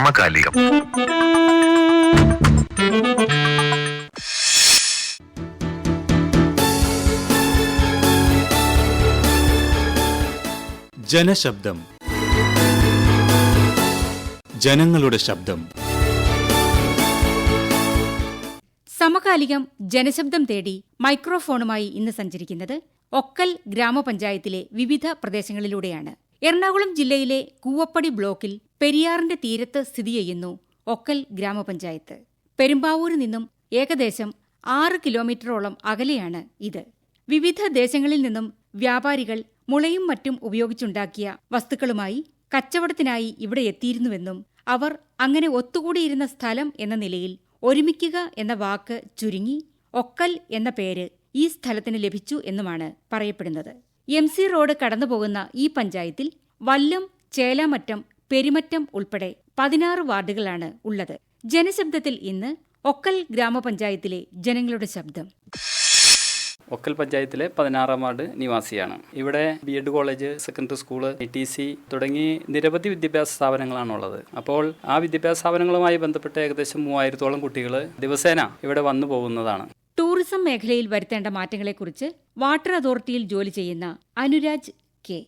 സമകാലികം. ജനശബ്ദം. ജനങ്ങളുടെ ശബ്ദം. സമകാലികം ജനശബ്ദം തേടി മൈക്രോഫോണുമായി ഇന്ന് സഞ്ചരിക്കുന്നത് ഒക്കൽ ഗ്രാമപഞ്ചായത്തിലെ വിവിധ പ്രദേശങ്ങളിലൂടെയാണ്. എറണാകുളം ജില്ലയിലെ കൂവപ്പടി ബ്ലോക്കിൽ പെരിയാറിന്റെ തീരത്ത് സ്ഥിതി ചെയ്യുന്നു ഒക്കൽ ഗ്രാമപഞ്ചായത്ത്. പെരുമ്പാവൂരിൽ നിന്നും ഏകദേശം ആറ് കിലോമീറ്ററോളം അകലെയാണ് ഇത്. വിവിധ ദേശങ്ങളിൽ നിന്നും വ്യാപാരികൾ മുളയും മറ്റും ഉപയോഗിച്ചുണ്ടാക്കിയ വസ്തുക്കളുമായി കച്ചവടത്തിനായി ഇവിടെ എത്തിയിരുന്നുവെന്നും അവർ അങ്ങനെ ഒത്തുകൂടിയിരുന്ന സ്ഥലം എന്ന നിലയിൽ ഒരുമിക്കുക എന്ന വാക്ക് ചുരുങ്ങി ഒക്കൽ എന്ന പേര് ഈ സ്ഥലത്തിന് ലഭിച്ചു എന്നുമാണ് പറയപ്പെടുന്നത്. എം സി റോഡ് കടന്നുപോകുന്ന ഈ പഞ്ചായത്തിൽ വല്ലം ചേലാമറ്റം പെരുമറ്റം ഉൾപ്പെടെ പതിനാറ് വാർഡുകളാണ് ഉള്ളത്. ജനശബ്ദത്തിൽ ഇന്ന് ഒക്കൽ ഗ്രാമപഞ്ചായത്തിലെ ജനങ്ങളുടെ ശബ്ദം. ഒക്കൽ പഞ്ചായത്തിലെ പതിനാറാം വാർഡ് നിവാസിയാണ്. ഇവിടെ B Ed college secondary school I T C തുടങ്ങി നിരവധി വിദ്യാഭ്യാസ സ്ഥാപനങ്ങളാണ് ഉള്ളത്. അപ്പോൾ ആ വിദ്യാഭ്യാസ സ്ഥാപനങ്ങളുമായി ബന്ധപ്പെട്ട് ഏകദേശം മൂവായിരത്തോളം കുട്ടികൾ ദിവസേന ഇവിടെ വന്നു പോകുന്നതാണ്. ടൂറിസം മേഖലയിൽ വരുത്തേണ്ട മാറ്റങ്ങളെക്കുറിച്ച് വാട്ടർ അതോറിറ്റിയിൽ ജോലി ചെയ്യുന്ന അനുരാജ് കെ.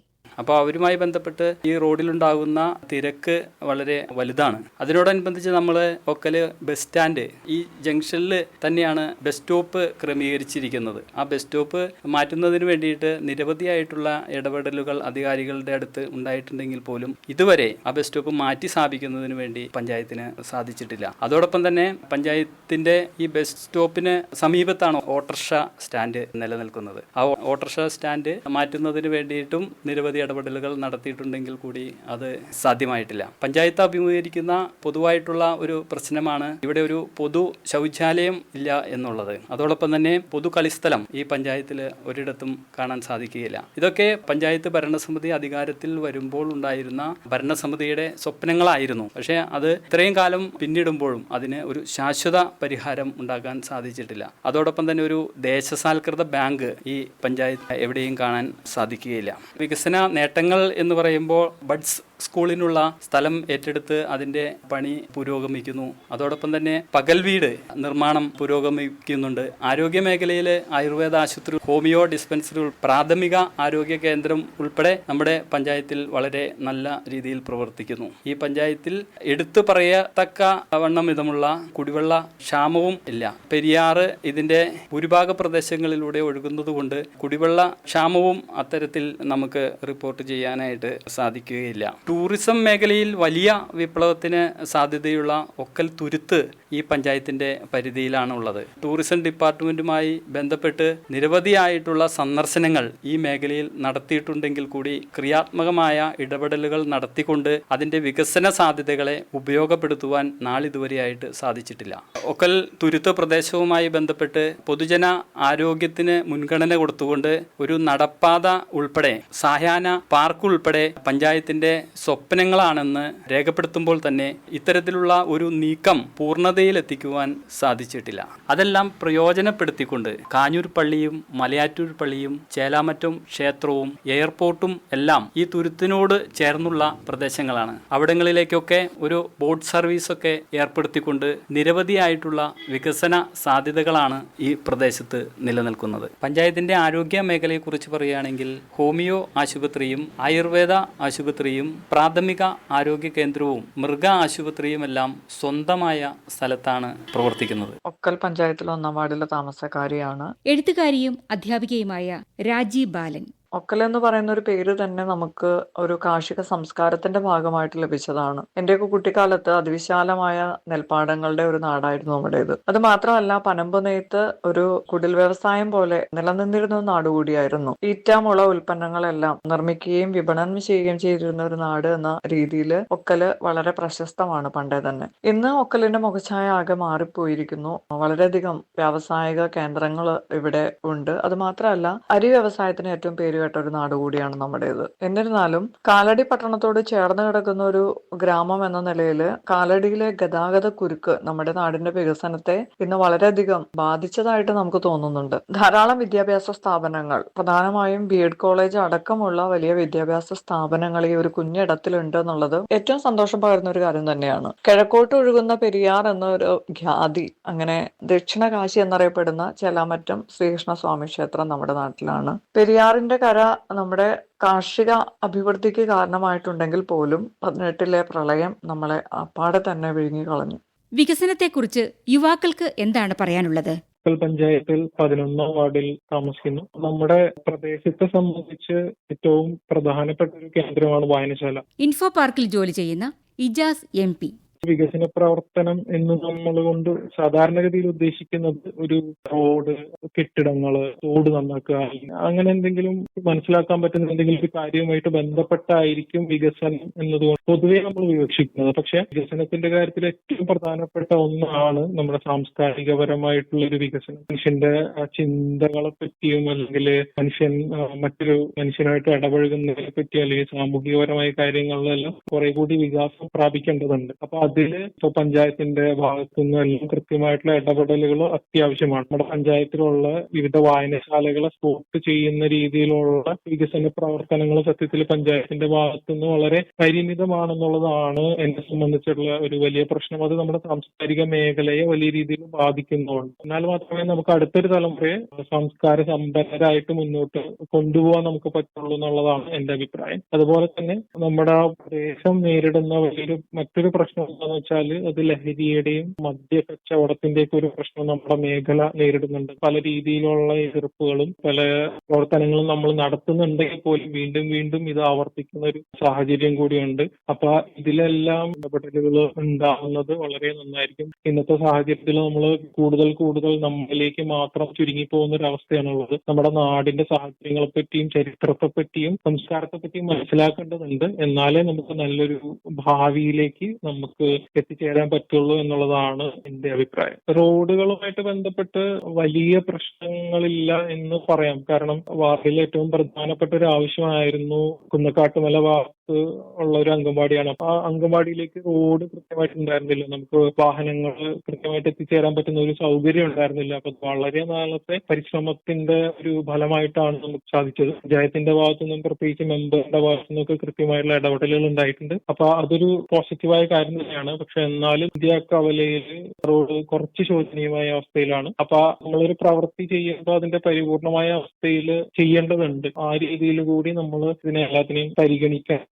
അപ്പോൾ അവരുമായി ബന്ധപ്പെട്ട് ഈ റോഡിലുണ്ടാകുന്ന തിരക്ക് വളരെ വലുതാണ്. അതിനോടനുബന്ധിച്ച് നമ്മൾ ഒക്കൽ ബസ് സ്റ്റാൻഡ് ഈ ജംഗ്ഷനിൽ തന്നെയാണ് ബസ് സ്റ്റോപ്പ് ക്രമീകരിച്ചിരിക്കുന്നത്. ആ ബസ് സ്റ്റോപ്പ് മാറ്റുന്നതിന് വേണ്ടിയിട്ട് നിരവധിയായിട്ടുള്ള ഇടപെടലുകൾ അധികാരികളുടെ അടുത്ത് ഉണ്ടായിട്ടുണ്ടെങ്കിൽ പോലും ഇതുവരെ ആ ബസ് സ്റ്റോപ്പ് മാറ്റി സ്ഥാപിക്കുന്നതിന് വേണ്ടി പഞ്ചായത്തിന് സാധിച്ചിട്ടില്ല. അതോടൊപ്പം തന്നെ പഞ്ചായത്തിന്റെ ഈ ബസ് സ്റ്റോപ്പിന് സമീപത്താണ് ഓട്ടർഷ സ്റ്റാൻഡ് നിലനിൽക്കുന്നത്. ആ ഓട്ടർഷ സ്റ്റാൻഡ് മാറ്റുന്നതിന് വേണ്ടിയിട്ടും നിരവധി ഇടപെടലുകൾ നടത്തിയിട്ടുണ്ടെങ്കിൽ കൂടി അത് സാധ്യമായിട്ടില്ല. പഞ്ചായത്ത് അഭിമുഖീകരിക്കുന്ന പൊതുവായിട്ടുള്ള ഒരു പ്രശ്നമാണ് ഇവിടെ ഒരു പൊതു ശൗചാലയം ഇല്ല എന്നുള്ളത്. അതോടൊപ്പം തന്നെ പൊതു കളിസ്ഥലം ഈ പഞ്ചായത്തിൽ ഒരിടത്തും കാണാൻ സാധിക്കുകയില്ല. ഇതൊക്കെ പഞ്ചായത്ത് ഭരണസമിതി അധികാരത്തിൽ വരുമ്പോൾ ഉണ്ടായിരുന്ന ഭരണസമിതിയുടെ സ്വപ്നങ്ങളായിരുന്നു. പക്ഷേ അത് ഇത്രയും കാലം പിന്നിടുമ്പോഴും അതിന് ഒരു ശാശ്വത പരിഹാരം ഉണ്ടാക്കാൻ സാധിച്ചിട്ടില്ല. അതോടൊപ്പം തന്നെ ഒരു ദേശസാൽകൃത ബാങ്ക് ഈ പഞ്ചായത്ത് എവിടെയും കാണാൻ സാധിക്കുകയില്ല. വികസന നേട്ടങ്ങൾ എന്ന് പറയുമ്പോൾ ബഡ്സ് സ്കൂളിനുള്ള സ്ഥലം ഏറ്റെടുത്ത് അതിന്റെ പണി പുരോഗമിക്കുന്നു. അതോടൊപ്പം തന്നെ പകൽ വീട് നിർമ്മാണം പുരോഗമിക്കുന്നുണ്ട്. ആരോഗ്യ മേഖലയിലെ ആയുർവേദ ആശുപത്രി ഹോമിയോ ഡിസ്പെൻസറി പ്രാഥമിക ആരോഗ്യ കേന്ദ്രം ഉൾപ്പെടെ നമ്മുടെ പഞ്ചായത്തിൽ വളരെ നല്ല രീതിയിൽ പ്രവർത്തിക്കുന്നു. ഈ പഞ്ചായത്തിൽ എടുത്തു പറയത്തക്ക വണ്ണം വിധമുള്ള കുടിവെള്ള ക്ഷാമവും ഇല്ല. പെരിയാറ് ഇതിന്റെ ഭൂരിഭാഗ പ്രദേശങ്ങളിലൂടെ ഒഴുകുന്നതുകൊണ്ട് കുടിവെള്ള ക്ഷാമവും അത്തരത്തിൽ നമുക്ക് റിപ്പോർട്ട് ചെയ്യാനായിട്ട് സാധിക്കുകയില്ല. ടൂറിസം മേഖലയിൽ വലിയ വിപ്ലവത്തിന് സാധ്യതയുള്ള ഒക്കൽ തുരുത്ത് ഈ പഞ്ചായത്തിന്റെ പരിധിയിലാണ് ഉള്ളത്. ടൂറിസം ഡിപ്പാർട്ട്മെന്റുമായി ബന്ധപ്പെട്ട് നിരവധിയായിട്ടുള്ള സന്ദർശനങ്ങൾ ഈ മേഖലയിൽ നടത്തിയിട്ടുണ്ടെങ്കിൽ കൂടി ക്രിയാത്മകമായ ഇടപെടലുകൾ നടത്തിക്കൊണ്ട് അതിന്റെ വികസന സാധ്യതകളെ ഉപയോഗപ്പെടുത്തുവാൻ നാളിതുവരെയായിട്ട് സാധിച്ചിട്ടില്ല. ഒക്കൽ തുരുത്ത് പ്രദേശവുമായി ബന്ധപ്പെട്ട് പൊതുജന ആരോഗ്യത്തിന് മുൻഗണന കൊടുത്തുകൊണ്ട് ഒരു നടപ്പാത ഉൾപ്പെടെ സായാഹ്ന പാർക്ക് ഉൾപ്പെടെ പഞ്ചായത്തിന്റെ സ്വപ്നങ്ങളാണെന്ന് രേഖപ്പെടുത്തുമ്പോൾ തന്നെ ഇത്തരത്തിലുള്ള ഒരു നീക്കം പൂർണതയിലെത്തിക്കുവാൻ സാധിച്ചിട്ടില്ല. അതെല്ലാം പ്രയോജനപ്പെടുത്തിക്കൊണ്ട് കാഞ്ഞൂർ പള്ളിയും മലയാറ്റൂർ പള്ളിയും ചേലാമറ്റം ക്ഷേത്രവും എയർപോർട്ടും എല്ലാം ഈ തുരുത്തിനോട് ചേർന്നുള്ള പ്രദേശങ്ങളാണ്. അവിടങ്ങളിലേക്കൊക്കെ ഒരു ബോട്ട് സർവീസൊക്കെ ഏർപ്പെടുത്തിക്കൊണ്ട് നിരവധിയായിട്ടുള്ള വികസന സാധ്യതകളാണ് ഈ പ്രദേശത്ത് നിലനിൽക്കുന്നത്. പഞ്ചായത്തിന്റെ ആരോഗ്യ മേഖലയെക്കുറിച്ച് പറയുകയാണെങ്കിൽ ഹോമിയോ ആശുപത്രിയും ആയുർവേദ ആശുപത്രിയും പ്രാഥമിക ആരോഗ്യ കേന്ദ്രവും മൃഗ ആശുപത്രിയുമെല്ലാം സ്വന്തമായ സ്ഥലത്താണ് പ്രവർത്തിക്കുന്നത്. ഒക്കൽ പഞ്ചായത്തിലെ ഒന്നാം വാർഡിലെ താമസക്കാരിയാണ് എഴുത്തുകാരിയും അധ്യാപികയുമായ രാജീവ് ബാലൻ. ഒക്കൽ എന്ന് പറയുന്ന ഒരു പേര് തന്നെ നമുക്ക് ഒരു കാർഷിക സംസ്കാരത്തിന്റെ ഭാഗമായിട്ട് ലഭിച്ചതാണ്. എന്റെയൊക്കെ കുട്ടിക്കാലത്ത് അതിവിശാലമായ നെൽപ്പാടങ്ങളുടെ ഒരു നാടായിരുന്നു നമ്മുടേത്. അത് മാത്രമല്ല പനമ്പ് നെയ്ത്ത് ഒരു കുടിൽ വ്യവസായം പോലെ നിലനിന്നിരുന്ന നാട് കൂടിയായിരുന്നു. ഈറ്റാമുള ഉൽപ്പന്നങ്ങളെല്ലാം നിർമ്മിക്കുകയും വിപണനം ചെയ്യുകയും ചെയ്തിരുന്ന ഒരു നാട് എന്ന രീതിയിൽ ഒക്കൽ വളരെ പ്രശസ്തമാണ് പണ്ടേ തന്നെ. ഇന്ന് ഒക്കലിന്റെ മുഖച്ഛായ ആകെ മാറിപ്പോയിരിക്കുന്നു. വളരെയധികം വ്യാവസായിക കേന്ദ്രങ്ങൾ ഇവിടെ ഉണ്ട്. അത് മാത്രമല്ല അരി വ്യവസായത്തിന് ഏറ്റവും പേര് പേരുകേട്ട ഒരു നാട് കൂടിയാണ് നമ്മുടേത്. എന്നിരുന്നാലും കാലടി പട്ടണത്തോട് ചേർന്ന് കിടക്കുന്ന ഒരു ഗ്രാമം എന്ന നിലയിൽ കാലടിയിലെ ഗതാഗത കുരുക്ക് നമ്മുടെ നാടിന്റെ വികസനത്തെ ഇന്ന് വളരെയധികം ബാധിച്ചതായിട്ട് നമുക്ക് തോന്നുന്നുണ്ട്. ധാരാളം വിദ്യാഭ്യാസ സ്ഥാപനങ്ങൾ പ്രധാനമായും ബി എഡ് കോളേജ് അടക്കമുള്ള വലിയ വിദ്യാഭ്യാസ സ്ഥാപനങ്ങൾ ഈ ഒരു കുഞ്ഞിടത്തിലുണ്ട് എന്നുള്ളത് ഏറ്റവും സന്തോഷം പകരുന്ന ഒരു കാര്യം തന്നെയാണ്. കിഴക്കോട്ട് ഒഴുകുന്ന പെരിയാർ എന്നൊരു ഖ്യാതി അങ്ങനെ ദക്ഷിണ കാശി എന്നറിയപ്പെടുന്ന ചെലാമറ്റം ശ്രീകൃഷ്ണസ്വാമി ക്ഷേത്രം നമ്മുടെ നാട്ടിലാണ്. പെരിയാറിന്റെ കര നമ്മുടെ കാർഷിക അഭിവൃദ്ധിക്ക് കാരണമായിട്ടുണ്ടെങ്കിൽ പോലും പതിനെട്ടിലെ പ്രളയം നമ്മളെ അപ്പാടെ തന്നെ വിഴുങ്ങി വിഴുങ്ങിക്കളഞ്ഞു. വികസനത്തെക്കുറിച്ച് യുവാക്കൾക്ക് എന്താണ് പറയാനുള്ളത്? പഞ്ചായത്തിൽ പതിനൊന്നാം വാർഡിൽ താമസിക്കുന്നു. നമ്മുടെ പ്രദേശത്തെ സംബന്ധിച്ച് ഏറ്റവും പ്രധാനപ്പെട്ട ഒരു കേന്ദ്രമാണ് വായനശാല. ഇൻഫോ പാർക്കിൽ ജോലി ചെയ്യുന്ന ഇജാസ് എം പി. വികസന പ്രവർത്തനം എന്ന് നമ്മൾ കൊണ്ട് സാധാരണഗതിയിൽ ഉദ്ദേശിക്കുന്നത് ഒരു റോഡ് കെട്ടിടങ്ങൾ തോട് നന്നാക്കുക. അങ്ങനെ എന്തെങ്കിലും മനസ്സിലാക്കാൻ പറ്റുന്ന എന്തെങ്കിലും ഒരു കാര്യവുമായിട്ട് ബന്ധപ്പെട്ടായിരിക്കും വികസനം എന്നതുകൊണ്ട് പൊതുവെ നമ്മൾ വിവക്ഷിക്കുന്നത്. പക്ഷെ വികസനത്തിന്റെ കാര്യത്തിൽ ഏറ്റവും പ്രധാനപ്പെട്ട ഒന്നാണ് നമ്മുടെ സാംസ്കാരികപരമായിട്ടുള്ള ഒരു വികസനം. മനുഷ്യന്റെ ചിന്തകളെ പറ്റിയും അല്ലെങ്കിൽ മനുഷ്യൻ മറ്റൊരു മനുഷ്യനായിട്ട് ഇടപഴകുന്നതിനെ പറ്റി അല്ലെങ്കിൽ സാമൂഹികപരമായ കാര്യങ്ങളിലെല്ലാം കുറെ കൂടി വികാസം പ്രാപിക്കേണ്ടതുണ്ട്. അപ്പൊ അതിൽ ഇപ്പൊ പഞ്ചായത്തിന്റെ ഭാഗത്തുനിന്ന് എല്ലാം കൃത്യമായിട്ടുള്ള ഇടപെടലുകൾ അത്യാവശ്യമാണ്. നമ്മുടെ പഞ്ചായത്തിലുള്ള വിവിധ വായനശാലകളെ സ്പോർട്ട് ചെയ്യുന്ന രീതിയിലുള്ള വികസന പ്രവർത്തനങ്ങൾ സത്യത്തിൽ പഞ്ചായത്തിന്റെ ഭാഗത്തുനിന്ന് വളരെ പരിമിതമാണെന്നുള്ളതാണ് എന്നെ സംബന്ധിച്ചുള്ള ഒരു വലിയ പ്രശ്നം. അത് നമ്മുടെ സാംസ്കാരിക മേഖലയെ വലിയ രീതിയിൽ ബാധിക്കുന്നുണ്ട് എന്നാൽ മാത്രമേ നമുക്ക് അടുത്തൊരു തലമുറയെ സംസ്കാര സമ്പന്നരായിട്ട് മുന്നോട്ട് കൊണ്ടുപോകാൻ നമുക്ക് പറ്റുള്ളൂ എന്നുള്ളതാണ് എന്റെ അഭിപ്രായം. അതുപോലെ തന്നെ നമ്മുടെ പ്രദേശം നേരിടുന്ന വലിയൊരു മറ്റൊരു പ്രശ്നം എന്താണെന്ന് വെച്ചാൽ അത് ലഹരിയുടെയും മദ്യ കച്ചവടത്തിന്റെ ഒക്കെ ഒരു പ്രശ്നം നമ്മുടെ മേഖല നേരിടുന്നുണ്ട്. പല രീതിയിലുള്ള എതിർപ്പുകളും പല പ്രവർത്തനങ്ങളും നമ്മൾ നടത്തുന്നുണ്ടെങ്കിൽ പോലും വീണ്ടും വീണ്ടും ഇത് ആവർത്തിക്കുന്ന ഒരു സാഹചര്യം കൂടിയുണ്ട്. അപ്പൊ ഇതിലെല്ലാം ഇടപെടലുകൾ ഉണ്ടാവുന്നത് വളരെ നന്നായിരിക്കും. ഇന്നത്തെ സാഹചര്യത്തിൽ നമ്മൾ കൂടുതൽ കൂടുതൽ നമ്മളിലേക്ക് മാത്രം ചുരുങ്ങി പോകുന്ന ഒരു അവസ്ഥയാണുള്ളത് നമ്മുടെ നാടിന്റെ സാഹചര്യങ്ങളെ പറ്റിയും ചരിത്രത്തെ പറ്റിയും സംസ്കാരത്തെ പറ്റിയും മനസ്സിലാക്കേണ്ടതുണ്ട്. എന്നാലേ നമുക്ക് നല്ലൊരു ഭാവിയിലേക്ക് നമുക്ക് എത്തിച്ചേരാൻ പറ്റുള്ളൂ എന്നുള്ളതാണ് എന്റെ അഭിപ്രായം. റോഡുകളുമായിട്ട് ബന്ധപ്പെട്ട് വലിയ പ്രശ്നങ്ങളില്ല എന്ന് പറയാം. കാരണം വാർഡിൽ ഏറ്റവും പ്രധാനപ്പെട്ട ഒരു ആവശ്യമായിരുന്നു കുന്നക്കാട്ടുമല ഉള്ള ഒരു അംഗൻവാടിയാണ്. അപ്പൊ ആ അംഗൻവാടിയിലേക്ക് റോഡ് കൃത്യമായിട്ട് ഉണ്ടായിരുന്നില്ല. നമുക്ക് വാഹനങ്ങൾ കൃത്യമായിട്ട് എത്തിച്ചേരാൻ പറ്റുന്ന ഒരു സൗകര്യം ഉണ്ടായിരുന്നില്ല. അപ്പൊ വളരെ നാളത്തെ പരിശ്രമത്തിന്റെ ഒരു ഫലമായിട്ടാണ് നമുക്ക് സാധിച്ചത്. പഞ്ചായത്തിന്റെ ഭാഗത്തു നിന്നും പ്രത്യേകിച്ച് മെമ്പറിന്റെ ഭാഗത്തു നിന്നൊക്കെ കൃത്യമായിട്ടുള്ള ഇടപെടലുകൾ ഉണ്ടായിട്ടുണ്ട്. അപ്പൊ അതൊരു പോസിറ്റീവായ കാര്യം തന്നെയാണ്. പക്ഷെ എന്നാലും ഇന്ത്യ കവലയിൽ റോഡ് കുറച്ച് ശോചനീയമായ അവസ്ഥയിലാണ്. അപ്പൊ നമ്മളൊരു പ്രവൃത്തി ചെയ്യുമ്പോൾ അതിന്റെ പരിപൂർണമായ അവസ്ഥയിൽ ചെയ്യേണ്ടതുണ്ട്. ആ രീതിയിൽ കൂടി നമ്മൾ ഇതിനെ എല്ലാത്തിനെയും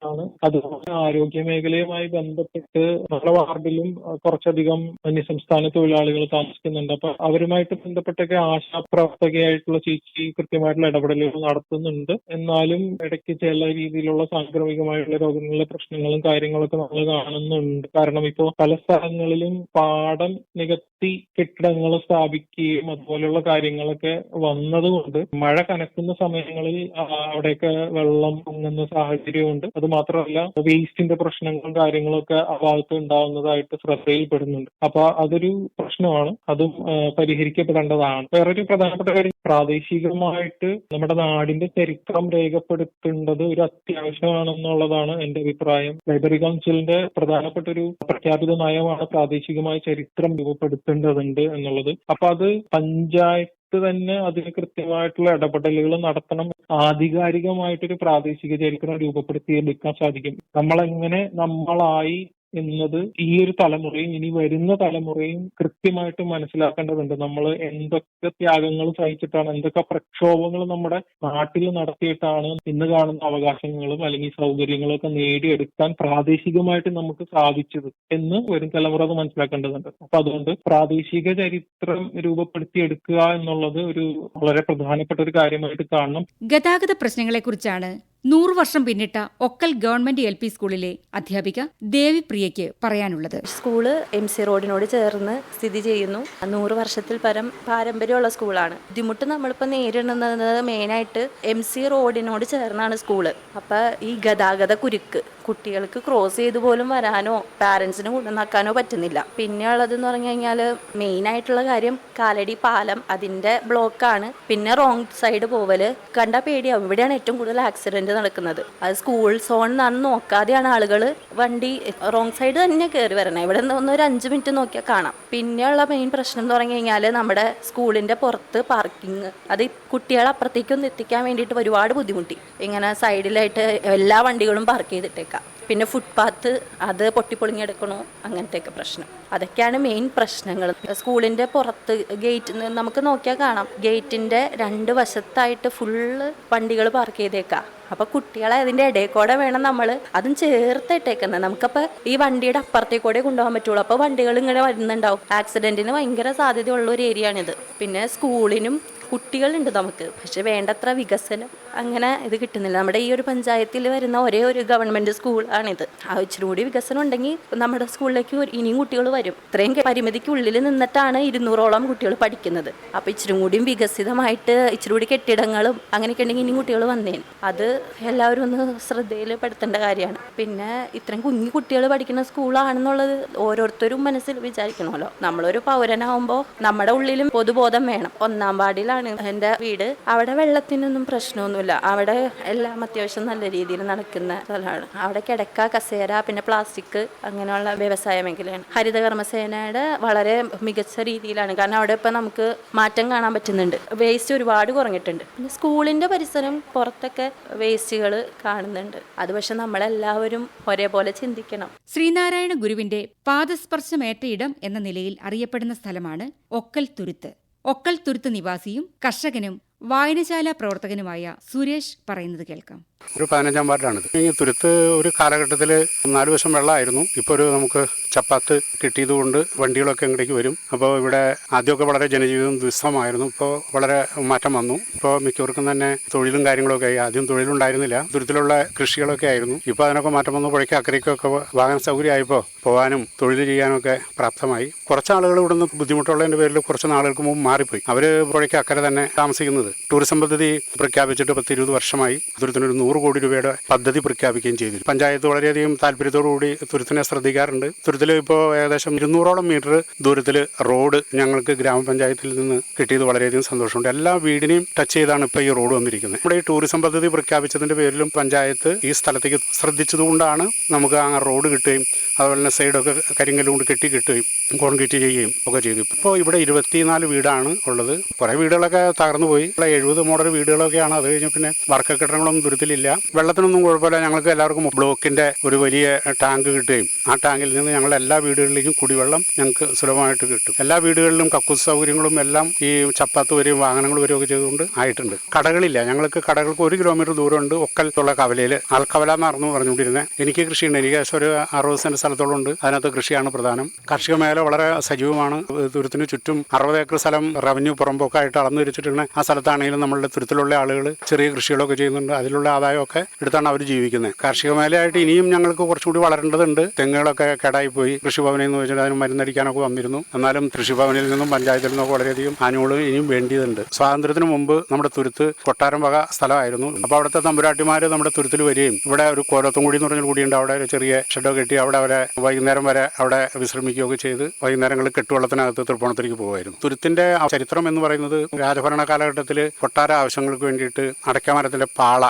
പരിഗണിക്കാനാണ് അതുപോലെ ആരോഗ്യ മേഖലയുമായി ബന്ധപ്പെട്ട് നമ്മുടെ വാർഡിലും കുറച്ചധികം അന്യസംസ്ഥാന തൊഴിലാളികൾ താമസിക്കുന്നുണ്ട്. അപ്പൊ അവരുമായിട്ട് ബന്ധപ്പെട്ടൊക്കെ ആശാപ്രവർത്തകയായിട്ടുള്ള ചേച്ചി കൃത്യമായിട്ടുള്ള ഇടപെടലുകൾ നടത്തുന്നുണ്ട്. എന്നാലും ഇടയ്ക്ക് ചില രീതിയിലുള്ള സാംക്രമികമായിട്ടുള്ള രോഗങ്ങളിലെ പ്രശ്നങ്ങളും കാര്യങ്ങളൊക്കെ നമ്മൾ കാണുന്നുണ്ട്. കാരണം ഇപ്പോ പല സ്ഥലങ്ങളിലും പാടം നികത്തി കെട്ടിടങ്ങൾ സ്ഥാപിക്കുകയും അതുപോലെയുള്ള കാര്യങ്ങളൊക്കെ വന്നതുകൊണ്ട് മഴ കനക്കുന്ന സമയങ്ങളിൽ അവിടെയൊക്കെ വെള്ളം പൊങ്ങുന്ന സാഹചര്യമുണ്ട് അത് മാത്രമല്ല വേസ്റ്റിന്റെ പ്രശ്നങ്ങളും കാര്യങ്ങളൊക്കെ ആ ഭാഗത്ത് ഉണ്ടാവുന്നതായിട്ട് ശ്രദ്ധയിൽപ്പെടുന്നുണ്ട്. അപ്പൊ അതൊരു പ്രശ്നമാണ്. അതും പരിഹരിക്കപ്പെടേണ്ടതാണ്. വേറൊരു പ്രധാനപ്പെട്ട കാര്യം പ്രാദേശികമായിട്ട് നമ്മുടെ നാടിന്റെ ചരിത്രം രേഖപ്പെടുത്തേണ്ടത് ഒരു അത്യാവശ്യമാണെന്നുള്ളതാണ് എന്റെ അഭിപ്രായം. ലൈബ്രറി കൗൺസിലിന്റെ പ്രധാനപ്പെട്ട ഒരു പ്രഖ്യാപിത നയമാണ് പ്രാദേശികമായ ചരിത്രം രൂപപ്പെടുത്തേണ്ടതുണ്ട് എന്നുള്ളത്. അപ്പൊ അത് പഞ്ചായത്ത് തന്നെ അതിന് കൃത്യമായിട്ടുള്ള ഇടപെടലുകൾ നടത്തണം. ആധികാരികമായിട്ടൊരു പ്രാദേശിക ചരിത്രം രൂപപ്പെടുത്തിയെടുക്കാൻ സാധിക്കും. നമ്മളെങ്ങനെ നമ്മളായി എന്നത് ഈ ഒരു തലമുറയും ഇനി വരുന്ന തലമുറയും കൃത്യമായിട്ട് മനസ്സിലാക്കേണ്ടതുണ്ട്. നമ്മൾ എന്തൊക്കെ ത്യാഗങ്ങൾ സഹിച്ചിട്ടാണ് എന്തൊക്കെ പ്രക്ഷോഭങ്ങൾ നമ്മുടെ നാട്ടിൽ നടത്തിയിട്ടാണ് ഇന്ന് കാണുന്ന അവകാശങ്ങളും അല്ലെങ്കിൽ സൗകര്യങ്ങളും ഒക്കെ നേടിയെടുക്കാൻ പ്രാദേശികമായിട്ട് നമുക്ക് സാധിച്ചത് എന്ന് വരും തലമുറ അത് മനസ്സിലാക്കേണ്ടതുണ്ട്. അപ്പൊ അതുകൊണ്ട് പ്രാദേശിക ചരിത്രം രൂപപ്പെടുത്തിയെടുക്കുക എന്നുള്ളത് ഒരു വളരെ പ്രധാനപ്പെട്ട ഒരു കാര്യമായിട്ട് കാണണം. ഗതാഗത പ്രശ്നങ്ങളെ കുറിച്ചാണ് നൂറു വർഷം പിന്നിട്ട ഒക്കൽ ഗവൺമെന്റ് എൽ പി സ്കൂളിലെ അധ്യാപിക ദേവിപ്രിയ പ്രിയയ്ക്ക് പറയാനുള്ളത്. സ്കൂൾ എം സി റോഡിനോട് ചേർന്ന് സ്ഥിതി ചെയ്യുന്നു. നൂറ് വർഷത്തിൽ പരം പാരമ്പര്യമുള്ള സ്കൂളാണ്. ബുദ്ധിമുട്ട് നമ്മളിപ്പോൾ നേരിടുന്നത് മെയിനായിട്ട് എം സി റോഡിനോട് ചേർന്നാണ് സ്കൂൾ. അപ്പോൾ ഈ ഗതാഗത കുരുക്ക് കുട്ടികൾക്ക് ക്രോസ് ചെയ്ത് പോലും വരാനോ പാരൻസിന് കൊണ്ടുവന്നാക്കാനോ പറ്റുന്നില്ല. പിന്നെ ഉള്ളതെന്ന് പറഞ്ഞു കഴിഞ്ഞാൽ മെയിൻ ആയിട്ടുള്ള കാര്യം കാലടി പാലം അതിന്റെ ബ്ലോക്കാണ് പിന്നെ റോങ് സൈഡ് പോവൽ കണ്ട പേടിയാവും. ഇവിടെയാണ് ഏറ്റവും കൂടുതൽ ആക്സിഡന്റ് നടക്കുന്നത്. അത് സ്കൂൾ സോൺ എന്നാണ് നോക്കാതെയാണ് ആളുകൾ വണ്ടി റോങ് സൈഡ് തന്നെ കയറി വരണേ. ഇവിടെ ഒന്ന് ഒരു അഞ്ച് മിനിറ്റ് നോക്കിയാൽ കാണാം. പിന്നെയുള്ള മെയിൻ പ്രശ്നം എന്ന് പറഞ്ഞു കഴിഞ്ഞാൽ നമ്മുടെ സ്കൂളിന്റെ പുറത്ത് പാർക്കിംഗ് അത് കുട്ടികളെ അപ്പുറത്തേക്കൊന്ന് എത്തിക്കാൻ വേണ്ടിയിട്ട് ഒരുപാട് ബുദ്ധിമുട്ടി. ഇങ്ങനെ സൈഡിലായിട്ട് എല്ലാ വണ്ടികളും പാർക്ക് ചെയ്തിട്ടേക്കാം. പിന്നെ ഫുട്പാത്ത് അത് പൊട്ടിപ്പൊളിഞ്ഞെടുക്കണോ? അങ്ങനത്തെയൊക്കെ പ്രശ്നം. അതൊക്കെയാണ് മെയിൻ പ്രശ്നങ്ങൾ. സ്കൂളിന്റെ പുറത്ത് ഗേറ്റ് നമുക്ക് നോക്കിയാൽ കാണാം. ഗേറ്റിന്റെ രണ്ട് വശത്തായിട്ട് ഫുള്ള് വണ്ടികൾ പാർക്ക് ചെയ്തേക്കാം. അപ്പൊ കുട്ടികളെ അതിന്റെ ഇടയിൽ കൂടെ വേണം നമ്മൾ അതും ചേർത്ത് ഇട്ടേക്കുന്നത് നമുക്കപ്പോൾ ഈ വണ്ടിയുടെ അപ്പുറത്തേക്ക് കൂടെ കൊണ്ടുപോകാൻ പറ്റുള്ളൂ. അപ്പോൾ വണ്ടികൾ ഇങ്ങനെ വരുന്നുണ്ടാവും. ആക്സിഡന്റിന് ഭയങ്കര സാധ്യതയുള്ള ഒരു ഏരിയ ആണിത്. പിന്നെ സ്കൂളിനും കുട്ടികളുണ്ട് നമുക്ക്. പക്ഷെ വേണ്ടത്ര വികസനം അങ്ങനെ ഇത് കിട്ടുന്നില്ല. നമ്മുടെ ഈ ഒരു പഞ്ചായത്തിൽ വരുന്ന ഒരേ ഒരു ഗവൺമെന്റ് സ്കൂളാണിത് ആ ഇച്ചിരി കൂടി വികസനം ഉണ്ടെങ്കിൽ നമ്മുടെ സ്കൂളിലേക്ക് ഇനിയും കുട്ടികൾ വരും. ഇത്രയും പരിമിതിക്കുള്ളിൽ നിന്നിട്ടാണ് ഇരുന്നൂറോളം കുട്ടികൾ പഠിക്കുന്നത്. അപ്പോൾ ഇച്ചിരി കൂടിയും വികസിതമായിട്ട് ഇച്ചിരി കൂടി കെട്ടിടങ്ങളും അങ്ങനെയൊക്കെ ഉണ്ടെങ്കിൽ ഇനിയും കുട്ടികൾ വന്നേന്. അത് എല്ലാവരും ഒന്ന് ശ്രദ്ധയിൽ പെടുത്തേണ്ട കാര്യമാണ്. പിന്നെ ഇത്രയും കുഞ്ഞു കുട്ടികൾ പഠിക്കുന്ന സ്കൂളാണെന്നുള്ളത് ഓരോരുത്തരും മനസ്സിൽ വിചാരിക്കണമല്ലോ. നമ്മളൊരു പൗരനാവുമ്പോൾ നമ്മുടെ ഉള്ളിലും പൊതുബോധം വേണം. ഒന്നാം വാർഡിലാണ് എന്റെ വീട്. അവിടെ വെള്ളത്തിനൊന്നും പ്രശ്നമൊന്നുമില്ല. അവിടെ എല്ലാം അത്യാവശ്യം നല്ല രീതിയിൽ നടക്കുന്ന സ്ഥലമാണ്. അവിടെ കിടക്ക കസേര പിന്നെ പ്ലാസ്റ്റിക് അങ്ങനെയുള്ള വ്യവസായ മേഖലയാണ്. ഹരിതകർമ്മസേനയുടെ വളരെ മികച്ച രീതിയിലാണ്. കാരണം അവിടെ ഇപ്പം നമുക്ക് മാറ്റം കാണാൻ പറ്റുന്നുണ്ട്. വേസ്റ്റ് ഒരുപാട് കുറഞ്ഞിട്ടുണ്ട്. പിന്നെ സ്കൂളിന്റെ പരിസരം പുറത്തൊക്കെ വേസ്റ്റുകൾ കാണുന്നുണ്ട്. അത് പക്ഷെ നമ്മളെല്ലാവരും ഒരേപോലെ ചിന്തിക്കണം. ശ്രീനാരായണ ഗുരുവിന്റെ പാദസ്പർശമേറ്റ ഇടം എന്ന നിലയിൽ അറിയപ്പെടുന്ന സ്ഥലമാണ് ഒക്കൽ തുരുത്ത് ഒക്കൽ തുരുത്ത് നിവാസിയും കർഷകനും വായനശാല പ്രവർത്തകനുമായ സുരേഷ് പറയുന്നത് കേൾക്കാം. ഒരു പതിനഞ്ചാം വാർഡാണിത്. ഈ തുരുത്ത് ഒരു കാലഘട്ടത്തിൽ നാല് വശം വെള്ളമായിരുന്നു. ഇപ്പോൾ ഒരു നമുക്ക് ചപ്പാത്ത് കിട്ടിയതുകൊണ്ട് വണ്ടികളൊക്കെ ഇങ്ങോട്ടേക്ക് വരും. അപ്പോൾ ഇവിടെ ആദ്യമൊക്കെ വളരെ ജനജീവിതം ദുസ്സഹമായിരുന്നു ഇപ്പോൾ വളരെ മാറ്റം വന്നു. ഇപ്പോൾ മിക്കവർക്കും തന്നെ തൊഴിലും കാര്യങ്ങളൊക്കെ ആയി. ആദ്യം തൊഴിലുണ്ടായിരുന്നില്ല. തുരുത്തിലുള്ള കൃഷികളൊക്കെ ആയിരുന്നു. ഇപ്പോൾ അതിനൊക്കെ മാറ്റം വന്നു. പുഴയ്ക്ക് അക്കരയ്ക്കൊക്കെ വാഹന സൗകര്യമായപ്പോൾ പോകാനും തൊഴിൽ ചെയ്യാനൊക്കെ പ്രാപ്തമായി. കുറച്ച് ആളുകൾ ഇവിടെ നിന്ന് ബുദ്ധിമുട്ടുള്ളതിന്റെ പേരിൽ കുറച്ച് നാളുകൾക്ക് മുമ്പ് മാറിപ്പോയി. അവർ പുഴയ്ക്ക് അക്കരെ തന്നെ താമസിക്കുന്നത്. ടൂറിസം പദ്ധതി പ്രഖ്യാപിച്ചിട്ട് പത്ത് ഇരുപത് വർഷമായി. തുരുത്തിനൊരു നൂറ് കോടി രൂപയുടെ പദ്ധതി പ്രഖ്യാപിക്കുകയും ചെയ്തു പഞ്ചായത്ത് വളരെയധികം താല്പര്യത്തോടുകൂടി തുരുത്തിനെ ശ്രദ്ധിക്കാറുണ്ട്. തുരുത്തിൽ ഇപ്പോൾ ഏകദേശം ഇരുന്നൂറോളം മീറ്റർ ദൂരത്തിൽ റോഡ് ഞങ്ങൾക്ക് ഗ്രാമപഞ്ചായത്തിൽ നിന്ന് കിട്ടിയത് വളരെയധികം സന്തോഷമുണ്ട്. എല്ലാ വീടിനെയും ടച്ച് ചെയ്താണ് ഇപ്പോൾ ഈ റോഡ് വന്നിരിക്കുന്നത്. നമ്മുടെ ഈ ടൂറിസം പദ്ധതി പ്രഖ്യാപിച്ചതിന്റെ പേരിലും പഞ്ചായത്ത് ഈ സ്ഥലത്തേക്ക് ശ്രദ്ധിച്ചതുകൊണ്ടാണ് നമുക്ക് ആ റോഡ് കിട്ടുകയും അതുപോലെ തന്നെ സൈഡൊക്കെ കരിങ്കല്ലുകൊണ്ട് കെട്ടി കിട്ടുകയും കോൺക്രീറ്റ് ചെയ്യുകയും ഒക്കെ ചെയ്തു. ഇപ്പോൾ ഇവിടെ ഇരുപത്തിനാല് വീടാണ് ഉള്ളത്. കുറേ വീടുകളൊക്കെ തകർന്നു പോയി. ഇവിടെ എഴുപത് മോഡൽ വീടുകളൊക്കെയാണ്. അത് കഴിഞ്ഞ് പിന്നെ വർക്ക കെട്ടിടങ്ങളൊന്നും ദുരിതത്തിലില്ല വെള്ളത്തിനൊന്നും കുഴപ്പമില്ല. ഞങ്ങൾക്ക് എല്ലാവർക്കും ബ്ലോക്കിന്റെ ഒരു വലിയ ടാങ്ക് കിട്ടുകയും ആ ടാങ്കിൽ നിന്ന് ഞങ്ങൾ എല്ലാ വീടുകളിലേക്കും കുടിവെള്ളം ഞങ്ങൾക്ക് സുലഭമായിട്ട് കിട്ടും. എല്ലാ വീടുകളിലും കക്കൂസ് സൗകര്യങ്ങളും എല്ലാം ഈ ചപ്പാത്ത് വരെയും വാഹനങ്ങൾ വരെയും ഒക്കെ ചെയ്തുകൊണ്ട് ആയിട്ടുണ്ട്. കടകളില്ല. ഞങ്ങൾക്ക് കടകൾക്ക് ഒരു കിലോമീറ്റർ ദൂരമുണ്ട്. ഒക്കലത്തുള്ള കവലയിൽ ആൾക്കവല എന്നായിരുന്നു പറഞ്ഞുകൊണ്ടിരുന്നത് എനിക്ക് കൃഷിയുണ്ട്. എനിക്ക് ഒരു അറുപത് സെന്റ് സ്ഥലത്തോളം ഉണ്ട്. അതിനകത്ത് കൃഷിയാണ് പ്രധാനം. കാർഷിക മേഖല വളരെ സജീവമാണ്. തുരുത്തിന് ചുറ്റും അറുപത് ഏക്കർ സ്ഥലം റവന്യൂ പുറമ്പോക്കായിട്ട് അളന്നു വെച്ചിട്ടുണ്ട് ആ സ്ഥലത്താണെങ്കിലും നമ്മളുടെ തുരുത്തിലുള്ള ആളുകൾ ചെറിയ കൃഷികളൊക്കെ ചെയ്യുന്നുണ്ട്. അതിലുള്ള ആദായമൊക്കെ എടുത്താണ് അവർ ജീവിക്കുന്നത്. കാർഷിക മേഖലയായിട്ട് ഇനിയും ഞങ്ങൾക്ക് കുറച്ചുകൂടി വളരേണ്ടതുണ്ട്. തെങ്ങുകളൊക്കെ കേടായി പോയി കൃഷിഭവനിൽ നിന്ന് വെച്ചാൽ അതിന് മരുന്നടിക്കാനൊക്കെ വന്നിരുന്നു. എന്നാലും കൃഷിഭവനിൽ നിന്നും പഞ്ചായത്തിൽ നിന്നൊക്കെ വളരെയധികം ആനുകൂല ഇനിയും വേണ്ടിയതുണ്ട്. സ്വാതന്ത്ര്യത്തിന് മുമ്പ് നമ്മുടെ തുരുത്ത് കൊട്ടാരം വക സ്ഥലമായിരുന്നു. അപ്പോൾ അവിടുത്തെ തമ്പുരാട്ടിമാർ നമ്മുടെ തുരുത്തിൽ വരികയും ഇവിടെ ഒരു കോലത്തും കൂടി എന്ന് പറഞ്ഞൊരു കൂടിയുണ്ട്. അവിടെ ഒരു ചെറിയ ഷെഡോ കെട്ടി അവിടെ അവരെ വൈകുന്നേരം വരെ അവിടെ വിശ്രമിക്കുകയൊക്കെ ചെയ്ത് വൈകുന്നേരങ്ങളിൽ കെട്ടുവള്ളത്തിനകത്ത് തൃപ്പൂണിത്തേക്ക് പോകുമായിരുന്നു തുരുത്തിന്റെ ചരിത്രം എന്ന് പറയുന്നത് രാജഭരണ കാലഘട്ടത്തിൽ കൊട്ടാര ആവശ്യങ്ങൾക്ക് വേണ്ടിയിട്ട് അടയ്ക്കാമരത്തിന്റെ പാള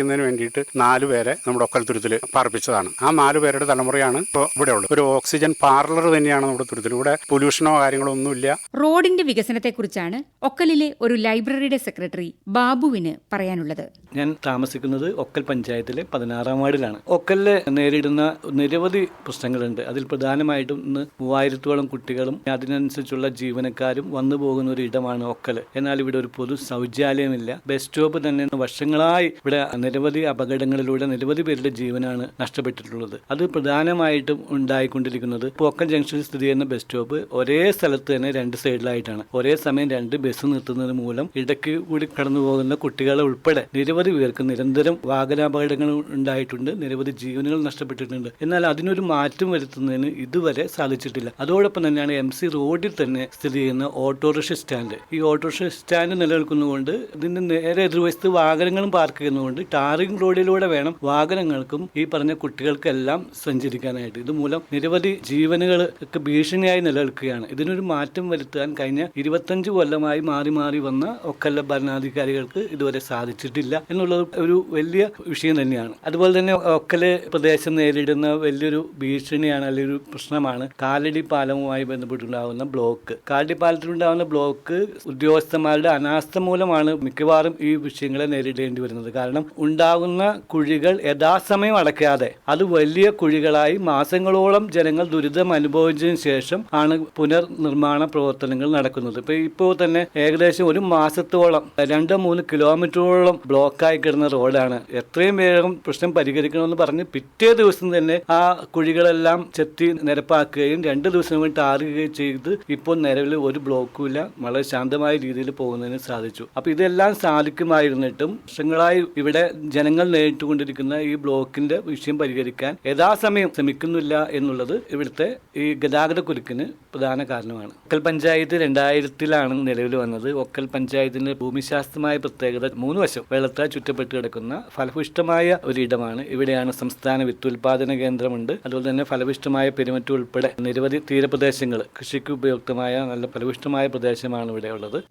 ശേഖരിക്കുന്നതിന് വേണ്ടിയിട്ട് നാല് പേരെ നമ്മുടെ ഒക്കൽ തുരുത്തിൽ പാർപ്പിച്ചതാണ്. ആ നാല് പേരുടെ തലമുറയാണ് ഇപ്പോൾ ഇവിടെ ഉള്ളത് ഒരു ഓക്സിജൻ പാർലർ തന്നെയാണ് നമ്മുടെ തുരുത്തിൽ. ഇവിടെ പൊല്യൂഷനോ കാര്യങ്ങളോ ഒന്നുമില്ല. റോഡിന്റെ വികസനത്തെക്കുറിച്ചാണ് ഒക്കലിലെ ഒരു ലൈബ്രറിയുടെ സെക്രട്ടറി ബാബുവിന് പറയാനുള്ളത്. ഞാൻ താമസിക്കുന്നത് ഒക്കൽ പഞ്ചായത്തിലെ പതിനാറാം വാർഡിലാണ്. ഒക്കലിൽ നേരിടുന്ന നിരവധി പ്രശ്നങ്ങളുണ്ട്. അതിൽ പ്രധാനമായിട്ടും ഇന്ന് മൂവായിരത്തോളം കുട്ടികളും അതിനനുസരിച്ചുള്ള ജീവനക്കാരും വന്നു പോകുന്ന ഒരു ഇടമാണ് ഒക്കൽ എന്നാൽ ഇവിടെ ഒരു പൊതു ശൗചാലയമില്ല. ബസ് സ്റ്റോപ്പ് തന്നെ വർഷങ്ങളായി ഇവിടെ നിരവധി അപകടങ്ങളിലൂടെ നിരവധി പേരുടെ ജീവനാണ് നഷ്ടപ്പെട്ടിട്ടുള്ളത്. അത് പ്രധാനമായിട്ടും ഉണ്ടായിക്കൊണ്ടിരിക്കുന്നത് പോക്കൻ ജംഗ്ഷനിൽ സ്ഥിതി ചെയ്യുന്ന ബസ് സ്റ്റോപ്പ് ഒരേ സ്ഥലത്ത് തന്നെ രണ്ട് സൈഡിലായിട്ടാണ്. ഒരേ സമയം രണ്ട് ബസ് നിർത്തുന്നത് മൂലം ഇടയ്ക്ക് കൂടി കടന്നു പോകുന്ന കുട്ടികളെ ഉൾപ്പെടെ നിരവധി പേർക്ക് നിരന്തരം വാഹനാപകടങ്ങൾ ഉണ്ടായിട്ടുണ്ട്. നിരവധി ജീവനുകൾ നഷ്ടപ്പെട്ടിട്ടുണ്ട്. എന്നാൽ അതിനൊരു മാറ്റം വരുത്തുന്നതിന് ഇതുവരെ സാധിച്ചിട്ടില്ല. അതോടൊപ്പം തന്നെയാണ് എം സി റോഡിൽ തന്നെ സ്ഥിതി ചെയ്യുന്ന ഓട്ടോറിക്ഷ സ്റ്റാൻഡ്. ഈ ഓട്ടോറിക്ഷ സ്റ്റാൻഡ് നിലനിൽക്കുന്നതുകൊണ്ട് ഇതിന്റെ നേരെ എതിർവശത്ത് വാഹനങ്ങളും പാർക്ക് ചെയ്യുന്നതുകൊണ്ട് ടാറിംഗ് റോഡിലൂടെ വേണം വാഹനങ്ങൾക്കും ഈ പറഞ്ഞ കുട്ടികൾക്കെല്ലാം സഞ്ചരിക്കാനായിട്ട്. ഇതുമൂലം നിരവധി ജീവനുകൾ ഒക്കെ ഭീഷണിയായി നിലനിൽക്കുകയാണ്. ഇതിനൊരു മാറ്റം വരുത്താൻ കഴിഞ്ഞ ഇരുപത്തഞ്ച് കൊല്ലമായി മാറി മാറി വന്ന ഒക്കല്ല ഭരണാധികാരികൾക്ക് ഇതുവരെ സാധിച്ചിട്ടില്ല എന്നുള്ളത് ഒരു വലിയ വിഷയം തന്നെയാണ്. അതുപോലെ തന്നെ ഒക്കലെ പ്രദേശം നേരിടുന്ന വലിയൊരു ഭീഷണിയാണ് അല്ലെങ്കിൽ ഒരു പ്രശ്നമാണ് കാലടി പാലവുമായി ബന്ധപ്പെട്ടുണ്ടാകുന്ന ബ്ലോക്ക്. കാലടി പാലത്തിലുണ്ടാകുന്ന ബ്ലോക്ക് ഉദ്യോഗസ്ഥന്മാരുടെ അനാസ്ഥ മൂലമാണ് മിക്കവാറും ഈ വിഷയങ്ങളെ നേരിടേണ്ടി വരുന്നത്. കാരണം ഉണ്ടാകുന്ന കുഴികൾ യഥാസമയം അടക്കാതെ അത് വലിയ കുഴികളായി മാസങ്ങളോളം ജനങ്ങൾ ദുരിതം അനുഭവിച്ചതിന് ശേഷം ആണ് പുനർനിർമ്മാണ പ്രവർത്തനങ്ങൾ നടക്കുന്നത്. ഇപ്പൊ ഇപ്പോൾ തന്നെ ഏകദേശം ഒരു മാസത്തോളം രണ്ടോ മൂന്ന് കിലോമീറ്ററോളം ബ്ലോക്കായി കിടന്ന റോഡാണ്. എത്രയും വേഗം പ്രശ്നം പരിഹരിക്കണമെന്ന് പറഞ്ഞ് പിറ്റേ ദിവസം തന്നെ ആ കുഴികളെല്ലാം ചെത്തി നിരപ്പാക്കുകയും രണ്ട് ദിവസം കൊണ്ട് ടാറുകയും ചെയ്ത് ഇപ്പോൾ നിലവിൽ ഒരു ബ്ലോക്കും ഇല്ല വളരെ ശാന്തമായ രീതിയിൽ പോകുന്നതിന് സാധിച്ചു. അപ്പൊ ഇതെല്ലാം സാധിക്കുമായിരുന്നിട്ടും വർഷങ്ങളായി ഇവിടെ ജനങ്ങൾ നേരിട്ടുകൊണ്ടിരിക്കുന്ന ഈ ബ്ലോക്കിന്റെ വിഷയം പരിഹരിക്കാൻ യഥാസമയം ശ്രമിക്കുന്നില്ല എന്നുള്ളത് ഇവിടുത്തെ ഈ ഗതാഗത കുരുക്കിന് പ്രധാന കാരണമാണ്. ഒക്കൽ പഞ്ചായത്ത് രണ്ടായിരത്തിലാണ് നിലവിൽ വന്നത്. ഒക്കൽ പഞ്ചായത്തിന്റെ ഭൂമിശാസ്ത്രമായ പ്രത്യേകത മൂന്ന് വശം. വെള്ളത്താൽ ചുറ്റപ്പെട്ട് കിടക്കുന്ന ഫലഭൂഷ്ടമായ ഒരിടമാണ്. ഇവിടെയാണ് സംസ്ഥാന വിത്തുൽപാദന കേന്ദ്രമുണ്ട്. അതുപോലെ തന്നെ ഫലഭൂഷ്ടമായ പെരുമറ്റ ഉൾപ്പെടെ നിരവധി തീരപ്രദേശങ്ങൾ. കൃഷിക്ക് ഉപയുക്തമായ നല്ല ഫലഭൂഷ്ടമായ പ്രദേശമാണ് ഇവിടെ ഉള്ളത്.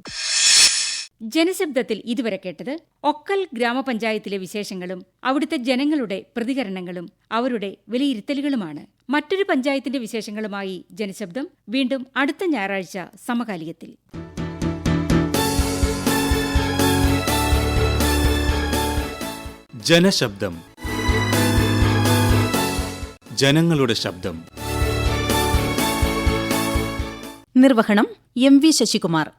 ജനശബ്ദത്തിൽ ഇതുവരെ കേട്ടത് ഒക്കൽ ഗ്രാമപഞ്ചായത്തിലെ വിശേഷങ്ങളും അവിടുത്തെ ജനങ്ങളുടെ പ്രതികരണങ്ങളും അവരുടെ വിലയിരുത്തലുകളുമാണ്. മറ്റൊരു പഞ്ചായത്തിന്റെ വിശേഷങ്ങളുമായി ജനശബ്ദം വീണ്ടും അടുത്ത ഞായറാഴ്ച സമകാലികത്തിൽ. ജനശബ്ദം. ജനങ്ങളുടെ ശബ്ദം. നിർവഹണം എം വി ശശികുമാർ.